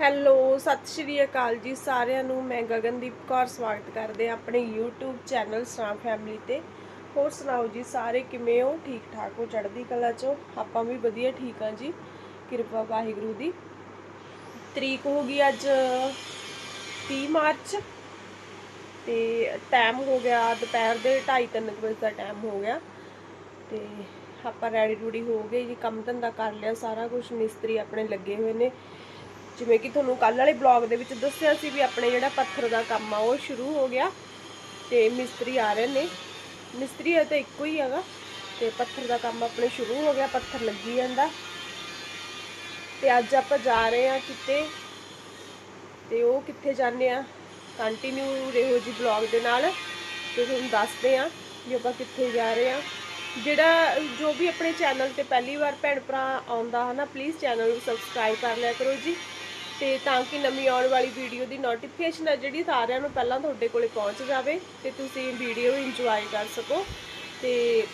Hello, ਸਤਿ ਸ਼੍ਰੀ ਅਕਾਲ ਜੀ ਸਾਰਿਆਂ ਨੂੰ। ਮੈਂ ਗਗਨਦੀਪ ਕੌਰ, ਸਵਾਗਤ ਕਰਦੇ ਹਾਂ ਆਪਣੇ YouTube ਚੈਨਲ ਸਰਾਂ ਫੈਮਿਲੀ ਤੇ। ਹੋਰ ਸੁਣਾਓ ਜੀ, ਸਾਰੇ ਕਿਵੇਂ ਹੋ? ਠੀਕ ਠਾਕ ਹੋ? ਚੜ੍ਹਦੀ ਕਲਾ ਚੋਂ ਆਪਾਂ ਵੀ ਵਧੀਆ ਠੀਕ ਹਾਂ ਜੀ। ਕਿਰਪਾ ਵਾਹਿਗੁਰੂ ਦੀ। ਤਰੀਕ ਹੋ ਗਈ ਅੱਜ 30 ਮਾਰਚ ਤੇ ਟਾਈਮ ਹੋ ਗਿਆ ਦੁਪਹਿਰ ਦੇ 2:30 ਵਜੇ ਦਾ ਟਾਈਮ ਹੋ ਗਿਆ। ਤੇ ਆਪਾਂ ਰੈਡੀ ਰੂਡੀ ਹੋ ਗਏ ਜੀ ਕੰਮ ਧੰਦਾ ਕਰ ਲਿਆ ਸਾਰਾ ਕੁਝ ਮਿਸਤਰੀ ਆਪਣੇ ਲੱਗੇ ਹੋਏ ਨੇ। ਜਿਵੇਂ ਕਿ ਤੁਹਾਨੂੰ ਕੱਲ ਵਾਲੇ ਬਲੌਗ ਦੇ ਵਿੱਚ ਦੱਸਿਆ ਸੀ ਵੀ ਆਪਣੇ ਜਿਹੜਾ ਪੱਥਰ ਦਾ ਕੰਮ ਆ, ਉਹ ਸ਼ੁਰੂ ਹੋ ਗਿਆ ਤੇ ਮਿਸਤਰੀ ਆ ਰਹੇ ਨੇ। ਮਿਸਤਰੀ ਹੈ ਤਾਂ ਇੱਕੋ ਹੀ ਹੈਗਾ ਤੇ ਪੱਥਰ ਦਾ ਕੰਮ ਆਪਣੇ ਸ਼ੁਰੂ ਹੋ ਗਿਆ, ਪੱਥਰ ਲੱਗੀ ਜਾਂਦਾ। ਤੇ ਅੱਜ ਆਪਾਂ ਜਾ ਰਹੇ ਆ ਕਿਤੇ ਤੇ ਉਹ ਕਿੱਥੇ ਜਾਂਦੇ ਆ ਕੰਟੀਨਿਊ ਰਹੋ ਜੀ ਬਲੌਗ ਦੇ ਨਾਲ। ਤੇ ਤੁਹਾਨੂੰ ਦੱਸਦੇ ਆ ਵੀ ਆਪਾਂ ਕਿੱਥੇ ਜਾ ਰਹੇ ਆ ਜਿਹੜਾ ਜੋ ਵੀ ਆਪਣੇ ਚੈਨਲ ਤੇ ਪਹਿਲੀ ਵਾਰ ਭੈਣ ਭਰਾ ਆਉਂਦਾ ਹਨਾ ਪਲੀਜ਼ ਚੈਨਲ ਨੂੰ ਸਬਸਕ੍ਰਾਈਬ ਕਰ ਲਿਆ ਕਰੋ ਜੀ। ਤੇ ਤਾਂ ਕਿ ਨਵੀਂ ਆਉਣ ਵਾਲੀ ਵੀਡੀਓ ਦੀ ਨੋਟੀਫਿਕੇਸ਼ਨ ਹੈ ਜਿਹੜੀ ਸਾਰਿਆਂ ਨੂੰ ਪਹਿਲਾਂ ਤੁਹਾਡੇ ਕੋਲੇ ਪਹੁੰਚ ਜਾਵੇ ਤੇ ਤੁਸੀਂ ਵੀਡੀਓ ਇੰਜੋਏ ਕਰ ਸਕੋ। ਤੇ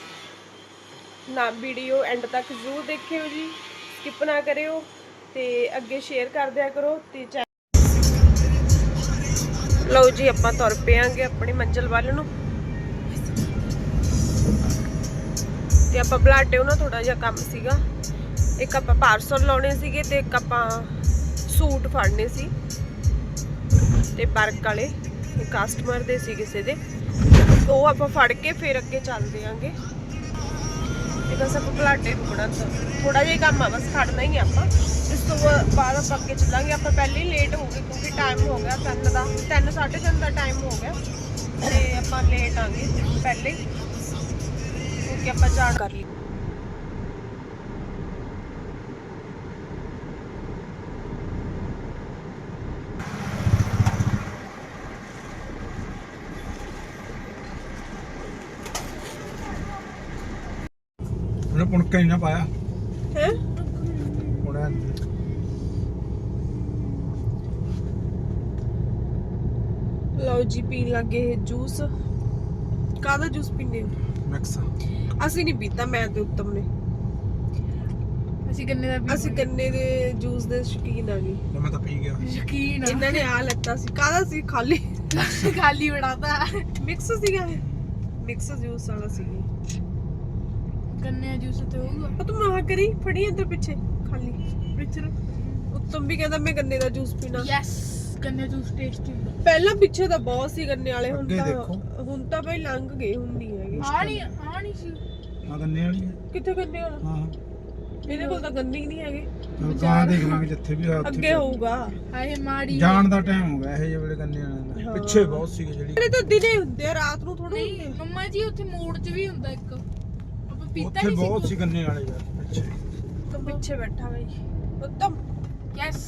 ਨਾ ਵੀਡੀਓ ਐਂਡ ਤੱਕ ਜ਼ਰੂਰ ਦੇਖਿਓ ਜੀ ਸਕਿਪ ਨਾ ਕਰਿਓ ਤੇ ਅੱਗੇ ਸ਼ੇਅਰ ਕਰ ਦਿਆ ਕਰੋ ਤੇ ਲਓ ਜੀ, ਆਪਾਂ ਤੁਰ ਪਿਆਂਗੇ ਆਪਣੀ ਮੰਜ਼ਿਲ ਵੱਲ ਨੂੰ। ਤੇ ਆਪਾਂ ਬਲਾਡੇ ਉਹਨਾਂ ਥੋੜਾ ਜਿਹਾ ਕੰਮ ਸੀਗਾ। ਇੱਕ ਆਪਾਂ ਪਾਰਸਲ ਲਾਉਣੇ ਸੀਗੇ ਤੇ ਇੱਕ ਆਪਾਂ ਸੂਟ ਫੜਨੇ ਸੀ ਤੇ ਵਰਕ ਵਾਲੇ ਕਸਟਮਰ ਦੇ ਸੀ ਕਿਸੇ ਦੇ। ਉਹ ਆਪਾਂ ਫੜ ਕੇ ਫਿਰ ਅੱਗੇ ਚੱਲਦੇ ਆਂਗੇ ਇਹ ਬਸ ਆਪਾਂ ਬਲਾਡੇ ਰੁਕਣਾ ਥੋੜਾ ਜਿਹਾ ਕੰਮ ਆ, ਬਸ ਖੜਨਾ ਹੀ ਆ ਆਪਾਂ। ਇਸ ਤੋਂ ਬਾਅਦ ਆਪਾਂ ਅੱਗੇ ਚੱਲਾਂਗੇ। ਆਪਾਂ ਪਹਿਲੇ ਹੀ ਲੇਟ ਹੋ ਗਏ ਕਿਉਂਕਿ ਟਾਈਮ ਹੋ ਗਿਆ 3 ਦਾ 3 3:30 ਦਾ ਟਾਈਮ ਹੋ ਗਿਆ। ਤੇ ਆਪਾਂ ਲੇਟ ਆਂਗੇ ਪਹਿਲੇ। ਹੀ ਕਿਉਂਕਿ ਆਪਾਂ ਜਾ ਕਰ ਲਈ ਪੁਣਕਾ ਹੀ ਨਾ ਪਾਇਆ। ਹੈ? ਉਹਨੇ ਲਓ ਜੀ ਪੀਣ ਲੱਗੇ ਜੂਸ। ਕਾਹਦਾ ਜੂਸ ਪੀਂਦੇ ਹੋ? ਮਿਕਸ ਅਸੀਂ ਨਹੀਂ ਪੀਤਾ ਮੈਂ ਤੇ ਉੱਤਮ ਨੇ। ਅਸੀਂ ਗੰਨੇ ਦਾ ਵੀ ਅਸੀਂ ਗੰਨੇ ਦੇ ਜੂਸ ਦੇ ਸ਼ੌਕੀਨ ਆ ਜੀ ਮੈਂ ਤਾਂ ਪੀ ਗਿਆ। ਯਕੀਨ ਇਹਨਾਂ ਨੇ ਆ ਲੱਤਾ ਸੀ। ਕਾਹਦਾ ਸੀ? ਖਾਲੀ। ਖਾਲੀ ਬਣਾਤਾ। ਮਿਕਸ ਸੀਗਾ। ਮਿਕਸ ਜੂਸ ਵਾਲਾ ਸੀ। ਗੰਨੇ ਦਾ ਜੂਸ ਤੇ ਹੋਊਗਾ। ਉਹ ਤੂੰ ਮਹਾ ਕਰੀ ਫੜੀ ਇੱਧਰ ਪਿੱਛੇ ਖਾਲੀ ਪਿੱਛੇ ਉੱਤਮ ਵੀ ਕਹਿੰਦਾ ਮੈਂ ਗੰਨੇ ਦਾ ਜੂਸ ਪੀਣਾ। ਯੈਸ ਗੰਨੇ ਦਾ ਜੂਸ ਟੇਸਟੀ ਹੁੰਦਾ। ਪਹਿਲਾਂ ਪਿੱਛੇ ਤਾਂ ਬਹੁਤ ਸੀ ਗੰਨੇ ਵਾਲੇ ਹੁਣ ਅੱਗੇ ਤਾਂ ਦੇਖੋ। ਹੁਣ ਤਾਂ ਬਈ ਲੰਘ ਗਏ ਹੁਣ ਨਹੀਂ ਹੈਗੇ। ਆ ਨਹੀਂ ਆ ਨਹੀਂ ਸੀ। ਆ ਗੰਨੇ ਵਾਲੀ ਹੈ ਕਿੱਥੇ ਗੰਨੇ ਵਾਲਾ? ਹਾਂ। ਇਹਦੇ ਕੋਲ ਤਾਂ ਗੰਨੇ ਹੀ ਨਹੀਂ ਹੈਗੇ। ਚਲ ਕਾਂ ਦੇਖ ਲਾਂਗੇ ਜਿੱਥੇ ਵੀ ਆ ਉੱਥੇ ਅੱਗੇ ਹੋਊਗਾ। ਹਾਏ ਮਾੜੀ ਜਾਣ ਦਾ ਟਾਈਮ ਹੋ ਗਿਆ ਇਹ ਜਿਹੇ ਵੇਲੇ ਗੰਨੇ ਵਾਲਿਆਂ ਦਾ। ਪਿੱਛੇ ਬਹੁਤ ਸੀਗੇ ਜਿਹੜੀ ਇਹ ਤਾਂ ਦਿਨੇ ਹੁੰਦੇ ਆ ਰਾਤ ਨੂੰ ਥੋੜਾ ਨਹੀਂ ਮੰਮਾ ਜੀ ਉੱਥੇ ਮੋੜ 'ਚ ਵੀ ਹੁੰਦਾ ਇੱਕ। ਪੀਤਾ ਉੱਥੇ ਨਹੀਂ ਬਹੁਤ ਸੀ ਗੰਨੇ ਵਾਲੇ ਯਾਰ ਪਿੱਛੇ। ਤੂੰ ਪਿੱਛੇ ਬੈਠਾ ਬਈ। ਉੱਤਮ। ਯੈਸ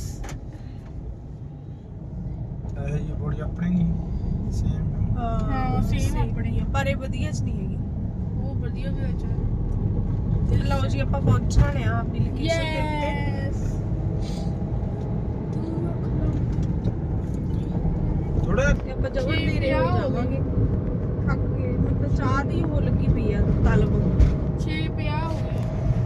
ਇਹ ਜੀ ਬੋੜੀ ਆਪਣੇ ਨਹੀਂ ਸੇਮ ਹਾਂ, same ਆਪਣੀ ਆ। ਪਰ ਇਹ ਵਧੀਆ ਚ ਨਹੀਂ ਹੈਗੀ। ਉਹ ਵਧੀਆ ਵੀ ਵਿੱਚ ਤੇ ਲਓ ਜੀ ਆਪਾਂ ਪਹੁੰਚਾਣੇ ਆ ਆਪਣੀ ਲੋਕੇਸ਼ਨ ਦੇ ਉੱਤੇ। ਯੈਸ ਥੋੜਾ ਤੇ ਆਪਾਂ ਛੇ ਧੀਰੇ ਹੋ ਹੋ ਜਾਵਾਂਗੇ। ਥੱਕ ਗਏ ਮਤਲਬ ਚਾਹ ਦੀ ਹੋ ਲੱਗੀ ਪਈ ਆ ਤਲਬ 6 ਪਿਆ ਹੋ ਗਿਆ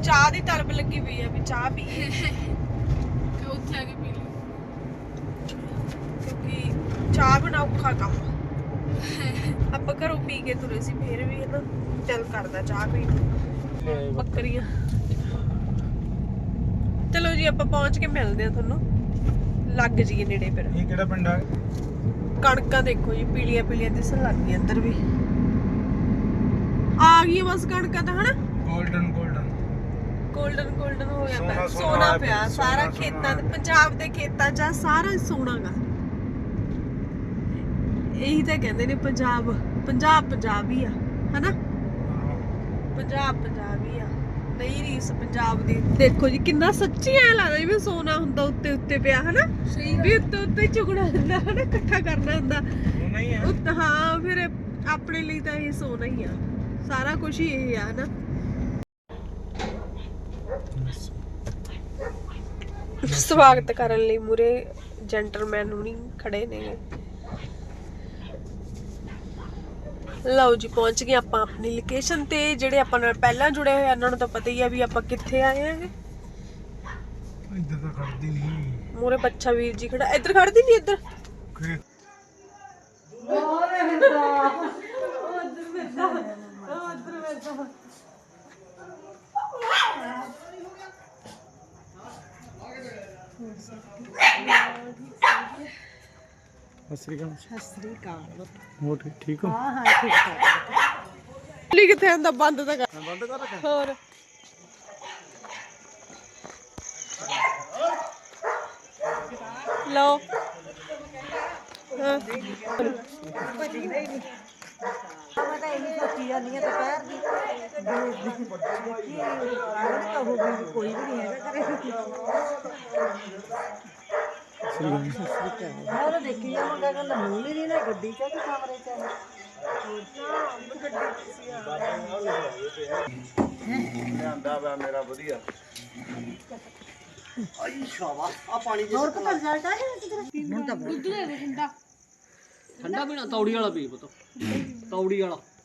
ਚਾਹ ਦੀ ਤਲਬ ਲੱਗੀ ਪਈ ਆ ਵੀ ਚਾਹ ਪੀ ਤੇ ਉੱਥੇ ਆ ਕੇ ਪੀ ਲਈ ਕਿਉਂਕਿ ਚਾਹ ਬਣਾ ਔਖਾ ਕੰਮ ਆਪਾਂ ਘਰੋਂ ਪੀ ਕੇ ਤੁਰੇ ਸੀ ਫੇਰ ਵੀ ਹਨਾ ਦਿਲ ਕਰਦਾ ਚਾਹ ਪੀਣ ਨੂੰ। ਬੱਕਰੀਆਂ। ਚਲੋ ਜੀ ਆਪਾਂ ਪਹੁੰਚ ਕੇ ਮਿਲਦੇ ਆ ਤੁਹਾਨੂੰ। ਲੱਗ ਜੀਏ ਨੇੜੇ ਫਿਰ। ਇਹ ਕਿਹੜਾ ਪਿੰਡ ਆ? ਕਣਕਾਂ ਦੇਖੋ ਜੀ ਪੀਲੀਆਂ ਪੀਲੀਆਂ ਦਿਸਣ ਲੱਗ ਗਈਆਂ ਅੰਦਰ ਵੀ। ਆ ਗਈ ਬਸ ਕਣਕਾਂ ਤਾਂ ਹਨਾ? 골ਡਨ ਗੋਲਡਨ ਗੋਲਡਨ ਹੋ ਜਾਂਦਾ। ਸੋਨਾ- ਪਿਆ ਸਾਰਾ ਸੋਨਾ। ਖੇਤਾਂ ਪੰਜਾਬ ਦੇ ਖੇਤਾਂ 'ਚ ਆ ਸਾਰਾ ਸੋਨਾਗਾ। ਇਹੀ ਤਾਂ ਕਹਿੰਦੇ ਨੇ ਪੰਜਾਬ ਪੰਜਾਬ ਪੰਜਾਬ ਹੀ ਆ ਹਨਾ? ਪੰਜਾਬ ਪੰਜਾਬ ਹੀ ਆ। ਨਹੀਂ ਰੀਸ ਪੰਜਾਬ ਦੀ। ਦੇਖੋ ਜੀ ਕਿੰਨਾ ਸੱਚੀ ਐ ਲੱਗਦਾ ਜਿਵੇਂ ਸੋਨਾ ਹੁੰਦਾ ਉੱਤੇ ਉੱਤੇ ਪਿਆ ਹਨਾ? ਵੀ ਉੱਤੇ ਉੱਤੇ ਚੁਗਣਾ ਹੁੰਦਾ ਹਨਾ? ਇਕੱਠਾ ਕਰਨਾ ਹੁੰਦਾ। ਉਹ ਨਹੀਂ ਹੈ ਉੱਤ ਹਾਂ ਫਿਰ ਆਪਣੇ ਲਈ ਤਾਂ ਇਹ ਸੋਨਾ ਹੀ ਆ। ਸਾਰਾ ਕੁਝ ਹੀ ਇਹ ਆ ਹਨਾ? ਸਵਾਗਤ ਕਰਨ ਲਈ ਮੂਰੇ ਜੈਂਟਲਮੈਨ ਹੁਣੀ ਖੜੇ ਨੇ। ਲਓ ਜੀ ਪਹੁੰਚ ਗਏ ਆਪਾਂ ਆਪਣੀ ਲੋਕੇਸ਼ਨ ਤੇ ਜਿਹੜੇ ਆਪਾਂ ਨਾਲ ਪਹਿਲਾਂ ਜੁੜੇ ਹੋਏ ਆ, ਉਹਨਾਂ ਨੂੰ ਤਾਂ ਪਤਾ ਹੀ ਆ ਵੀ ਆਪਾਂ ਕਿੱਥੇ ਆਏ ਆਂਗੇ ਇੱਧਰ ਤਾਂ ਖੜਦੀ ਨਹੀਂ। ਮੂਰੇ ਬੱਚਾ ਵੀਰ ਜੀ ਖੜਾ ਇੱਧਰ ਖੜਦੀ ਨਹੀਂ ਇੱਧਰ? ਕਾਲ ਸਸਰੀ ਅਕਾਲ। ਹੋ ਠੀਕ ਠੀਕ ਹੋ? ਹਾਂ ਹਾਂ ਠੀਕ ਠਾਕ। ਲਈ ਕਿੱਥੇ ਹੁੰਦਾ? ਬੰਦ ਤਾਂ ਕਰ। ਬੰਦ ਕਰ ਰੱਖਿਆ। ਹੋਰ। ਲਓ। ਹਾਂ। ਮੈਂ ਤਾਂ ਇਹੀ ਸੋਚੀ ਜਾਂਦੀ ਆ ਦੁਪਹਿਰ ਦੀ ਕੀ ਆਗਣ ਕਹੂਗੀ ਕੋਈ ਵੀ ਨਹੀਂ ਹੈਗਾ ਕਰੇ ਸਸਰੀ ਕਾਲ ਮੈਂ ਤਾਂ ਦੇਖੀ ਜਾਵਾਂਗਾ ਕਹਿੰਦਾ ਮੂਲ ਹੀ ਨਹੀਂ ਨਾ ਗੱਡੀ ਚ ਆ ਕਿ ਕਮਰੇ ਚ ਆ। ਹੋਰ ਕਿਤੇ ਰਿਜ਼ਲਟ ਆ ਗਿਆ ਕਿਧਰ ਹੁਣ ਤਾਂ ਬਹੁਤ ਠੰਡਾ ਪੀਣਾ ਤੌੜੀ ਵਾਲਾ ਪੀ ਪੁੱਤ ਤੌੜੀ ਵਾਲਾ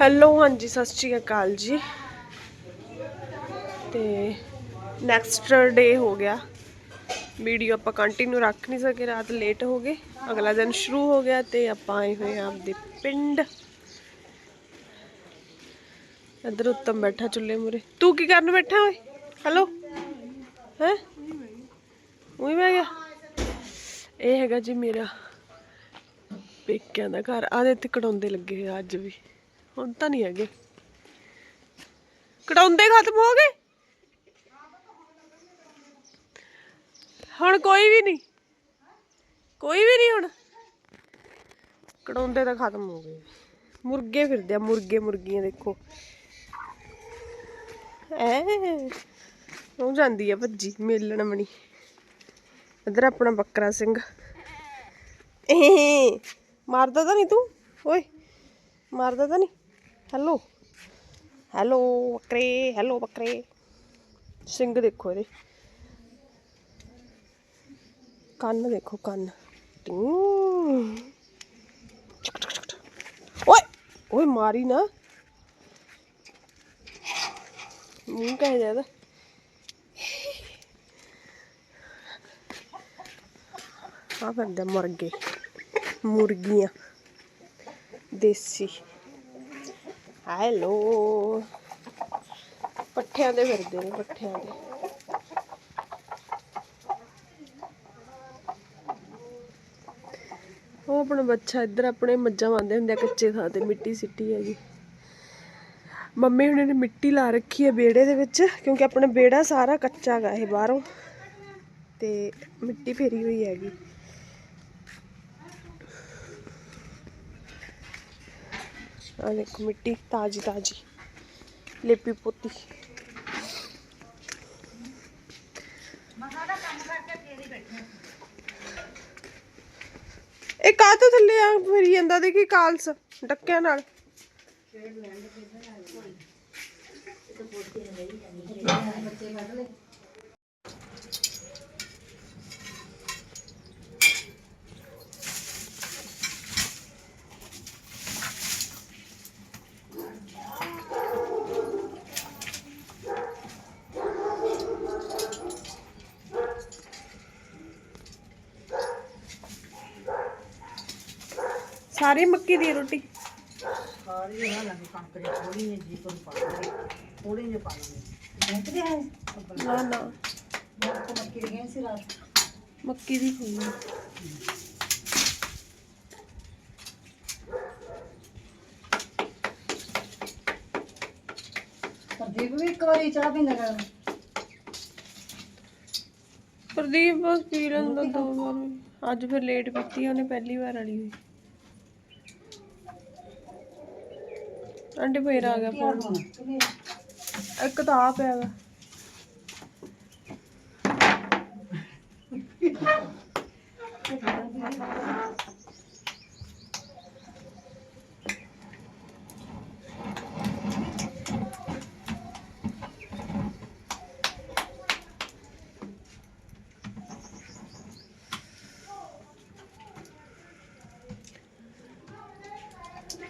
ਹੈਲੋ, ਹਾਂਜੀ, ਸਤਿ ਸ਼੍ਰੀ ਅਕਾਲ ਜੀ। ਤੇ ਨੈਕਸਟ ਡੇ ਹੋ ਗਿਆ। ਵੀਡੀਓ ਆਪਾਂ ਕੰਟੀਨਿਊ ਰੱਖ ਨਹੀਂ ਸਕੇ, ਰਾਤ ਲੇਟ ਹੋ ਗਏ। ਅਗਲਾ ਦਿਨ ਸ਼ੁਰੂ ਹੋ ਗਿਆ ਤੇ ਆਪਾਂ ਆਏ ਹੋਏ ਆ ਆਪਦੇ ਪਿੰਡ। ਇੱਧਰ ਉੱਤਮ ਬੈਠਾ ਚੁੱਲ੍ਹੇ ਮੂਰੇ ਤੂੰ ਕੀ ਕਰਨ ਬੈਠਾ ਓਏ? ਹੈਲੋ ਹੈ? ਉਹੀ ਮੈਂ ਗਿਆ ਇਹ ਹੈਗਾ ਜੀ ਮੇਰਾ ਪੇਕਿਆਂ ਦਾ ਘਰ। ਆਦੇ ਇੱਥੇ ਕੜਾਉਂਦੇ ਲੱਗੇ ਹੋਏ ਅੱਜ ਵੀ। ਹੁਣ ਤਾਂ ਨਹੀਂ ਹੈਗੇ। ਕੜਾਉਂਦੇ ਖਤਮ ਹੋ ਗਏ? ਹੁਣ ਕੋਈ ਵੀ ਨਹੀਂ। ਕੋਈ ਵੀ ਨਹੀਂ ਹੁਣ। ਕੜਾਉਂਦੇ ਤਾਂ ਖਤਮ ਹੋ ਗਏ। ਮੁਰਗੇ ਫਿਰਦੇ ਆ, ਮੁਰਗੇ, ਮੁਰਗੀਆਂ ਦੇਖੋ। ਐ। ਉਹ ਜਾਂਦੀ ਆ ਭੱਜੀ, ਮੇਲਣ ਮਣੀ। ਇਧਰ ਆਪਣਾ ਬੱਕਰਾ ਸਿੰਘ। ਮਾਰਦਾ ਤਾਂ ਨਹੀਂ ਤੂੰ? ਓਏ, ਮਾਰਦਾ ਤਾਂ ਨਹੀਂ? ਹੈਲੋ। ਹੈਲੋ, ਬੱਕਰੇ ਹੈਲੋ ਬੱਕਰੇ। ਸਿੰਘ ਦੇਖੋ ਇਹਦੇ। ਕੰਨ ਦੇਖੋ, ਕੰਨ। ਟਿਊ। ਓਏ ਓਏ ਮਾਰੀ ਨਾ। ਮੂੰਹ ਕਹਿ ਜਾਂਦਾ ਆ ਫਿਰਦੇ ਮੁਰਗੇ। ਮੁਰਗੀਆਂ। ਦੇਸੀ। ਹੈਲੋ। ਪੱਠਿਆਂ ਦੇ ਫਿਰਦੇ ਨੇ, ਪੱਠਿਆਂ ਦੇ। ਉਹ ਆਪਣਾ ਬੱਚਾ ਇੱਧਰ ਆਪਣੇ ਮੱਝਾਂ ਬੰਦੇ ਹੁੰਦੇ ਆ, ਕੱਚੇ ਥਾਂ ਤੇ, ਮਿੱਟੀ ਸਿੱਟੀ ਹੈਗੀ। ਮੰਮੀ ਹੁਣੇ ਨੇ ਮਿੱਟੀ ਲਾ ਰੱਖੀ ਹੈ ਬੇੜੇ ਦੇ ਵਿੱਚ, ਕਿਉਂਕਿ ਆਪਣਾ ਬੇੜਾ ਸਾਰਾ ਕੱਚਾ ਗਾ ਇਹ ਬਾਹਰੋਂ। ਤੇ ਮਿੱਟੀ ਫੇਰੀ ਹੋਈ ਹੈਗੀ। ਆ ਦੇਖੋ ਮਿੱਟੀ ਤਾਜੀ ਤਾਜੀ, ਲੇਪੀ ਪੋਤੀ। ਇਹ ਕਾਹ ਤੋਂ ਥੱਲੇ ਆ? ਫੇਰੀ ਜਾਂਦਾ ਦੇਖੀ ਕਾਲਸ, ਡੱਕਿਆਂ ਨਾਲ। ਸਾਰੀ ਮੱਕੀ ਦੀ ਰੋਟੀ। ਸਾਰੀ ਇਹਨਾਂ ਲੱਗ ਕਣਕ ਦੀ ਥੋੜੀ ਜਿਹੀ ਜੀ ਤੋਂ ਪਾ ਲਾਂਗੇ ਥੋੜੀ ਜਿਹੀ ਪਾ ਲਾਂਗੇ ਦੇਖਦੇ ਆ ਨਾ ਨਾ। ਮੁੱਕ ਮੱਕੀ ਦੀ ਗਏ ਸੀ ਰਾਤ? ਮੱਕੀ ਦੀ ਹੋਈ। ਪ੍ਰਦੀਪ ਵੀ ਇੱਕ ਵਾਰੀ ਚਾਹ ਪੀਂਦਾ ਕਰ। ਪ੍ਰਦੀਪ ਬਸ ਪੀ ਲੈਂਦਾ ਦੋ ਵਾਰ। ਅੱਜ ਫਿਰ ਲੇਟ ਪੀਤੀ ਉਹਨੇ ਪਹਿਲੀ ਵਾਰ ਵਾਲੀ ਹੋਈ। ਆਂਟੀ ਫੇਰ ਆ ਗਿਆ ਫੋਨ ਇੱਕ ਤਾਂ ਆ ਪਿਆ ਵਾ।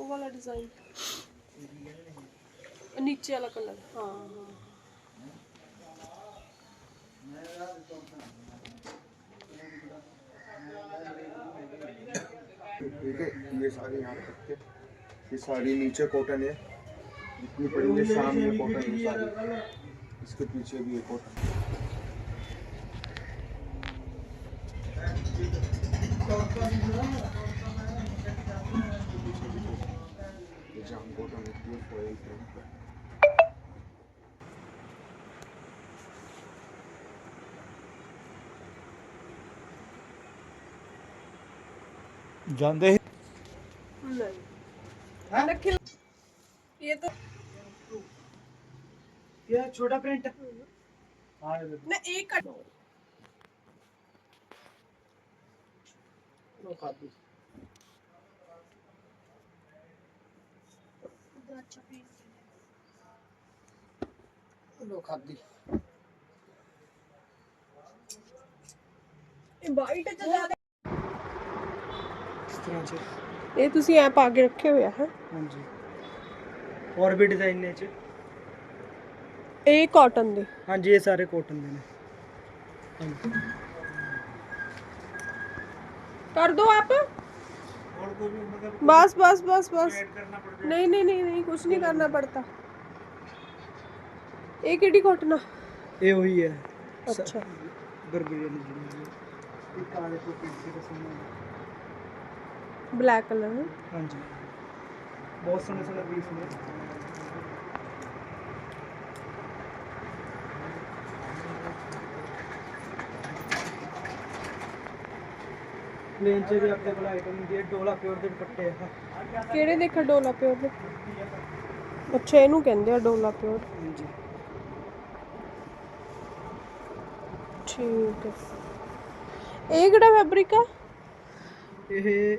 वो वाला डिज़ाइन नीचे वाला कलर हाँ हाँ, हाँ। ठीक है ये साड़ी यहाँ रखते ये साड़ी नीचे कॉटन है। जितनी पड़ी है शाम में कॉटन है साड़ी इसके पीछे भी एक कॉटन ਜਾਂਦੇ नहीं नखिल ये तो ਇਹ ਛੋਟਾ ਪ੍ਰਿੰਟ ਹਾਂ ना एक कट ਲੋ ਕਾਪੀ ਲੋ ਖਾਦੀ ਵਾਈਟ ਚ ਜ਼ਿਆਦਾ ਇਸ ਤਰ੍ਹਾਂ ਚ ਇਹ ਤੁਸੀਂ ਐ ਪਾ ਕੇ ਰੱਖੇ ਹੋਇਆ ਹੈ ਹਾਂਜੀ ਹੋਰ ਵੀ ਡਿਜ਼ਾਈਨ ਨੇ ਚ ਇਹ ਕਾਟਨ ਦੇ ਹਾਂਜੀ ਇਹ ਸਾਰੇ ਕੋਟਨ ਦੇ ਨੇ ਹਾਂਜੀ कर दो आप और कोई भी मतलब बस बस बस बस करना पड़ता नहीं नहीं नहीं नहीं कुछ नहीं करना पड़ता ये केडी कॉटन ਇਹ ਉਹੀ ਹੈ अच्छा ਬਲੈਕ ਕਲਰ ਨੂੰ। ਹਾਂਜੀ। ਬਹੁਤ ਸੋਹਣੇ ਸੋਹਣੇ ਪੀਸ ਨੇ। ਪਲੇਨ 'ਚ ਵੀ ਆਪਣੇ ਕੋਲ ਆਈਟਮ ਹੁੰਦੀ ਹੈ ਡੋਲਾ ਪਿਓਰ ਦੇ ਦੁਪੱਟੇ ਆ। ਕਿਹੜੇ ਦੇਖਾ ਡੋਲਾ ਪਿਓਰ ਦੇ? ਅੱਛਾ ਇਹਨੂੰ ਕਹਿੰਦੇ ਆ ਡੋਲਾ ਪਿਓਰ। ਠੀਕ ਹੈ। ਇਹ ਕਿਹੜਾ ਫੈਬਰਿਕ ਆ? ਇਹ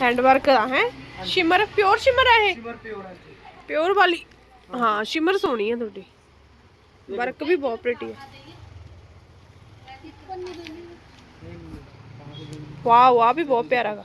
हैंडवर्क का है शिमर प्योर शिमर है ये सिमर प्योर है जी ਪਿਓਰ ਵਾਲੀ ਹਾਂ ਸ਼ਿਮਰ ਸੋਹਣੀ ਹੈ ਤੁਹਾਡੀ ਵਰਕ ਵੀ ਬਹੁਤ ਪ੍ਰੀਟੀ ਹੈ ਵਾਓ ਆ ਵੀ ਬਹੁਤ ਪਿਆਰਾ ਗਾ